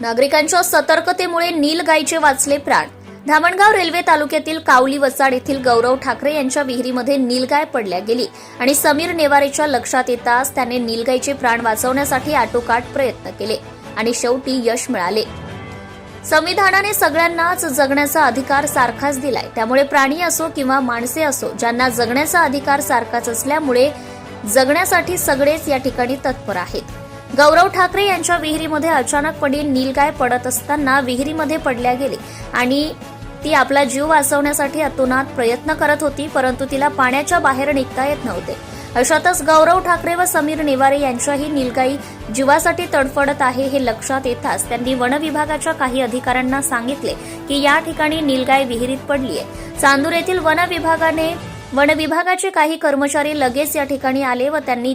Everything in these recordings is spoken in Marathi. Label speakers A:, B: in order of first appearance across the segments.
A: नागरिकांच्या सतर्कतेमुळे नीलगाईचे वाचले प्राण. धामणगाव रेल्वे तालुक्यातील कावली वसाड येथील गौरव ठाकरे यांच्या विहिरीमध्ये नीलगाय पडल्या गेली आणि समीर नेवारेच्या लक्षात येताच त्याने नीलगाईचे प्राण वाचवण्यासाठी आटोकाट प्रयत्न केले आणि शेवटी यश मिळाले. संविधानाने सगळ्यांनाच जगण्याचा अधिकार सारखाच दिलाय. त्यामुळे प्राणी असो किंवा माणसे असो ज्यांना जगण्याचा अधिकार सारखाच असल्यामुळे जगण्यासाठी सगळेच या ठिकाणी तत्पर आहेत. गौरव ठाकरे यांच्या विहिरीमध्ये अचानकपणे नीलगाय पडत असताना विहिरीमध्ये पडल्या गेले आणि ती आपला जीव वाचवण्यासाठी अतोनात प्रयत्न करत होती परंतु तिला पाण्याच्या बाहेर निघता येत नव्हते. अशातच गौरव ठाकरे व समीर नेवारे यांच्याही नीलगाई जीवासाठी तडफडत आहे हे लक्षात येताच त्यांनी वनविभागाच्या काही अधिकाऱ्यांना सांगितले की या ठिकाणी नीलगाय विहिरीत पडली आहे चांदूर येथील वनविभागाने वनविभागाचे काही कर्मचारी लगेच या ठिकाणी आले व त्यांनी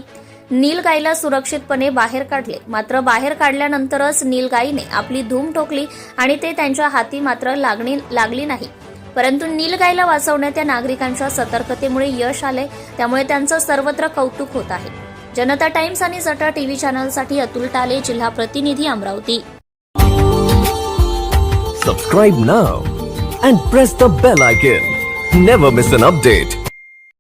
A: नीलगाईला सुरक्षितपणे बाहेर काढले. मात्र बाहेर काढल्यानंतरच नीलगाईने आपली धूम ठोकली आणि ते त्यांच्या हाती मात्र लागणी लागली नाही. परंतु नीलगाईला वाचवण्यात या नागरिकांच्या सतर्कतेमुळे यश आले. त्यामुळे त्यांचं सर्वत्र कौतुक होत आहे. जनता टाइम्स आणि सटा टीव्ही चॅनलसाठी अतुल टाले जिल्हा प्रतिनिधी Amravati.
B: Subscribe now and press the bell icon never miss an update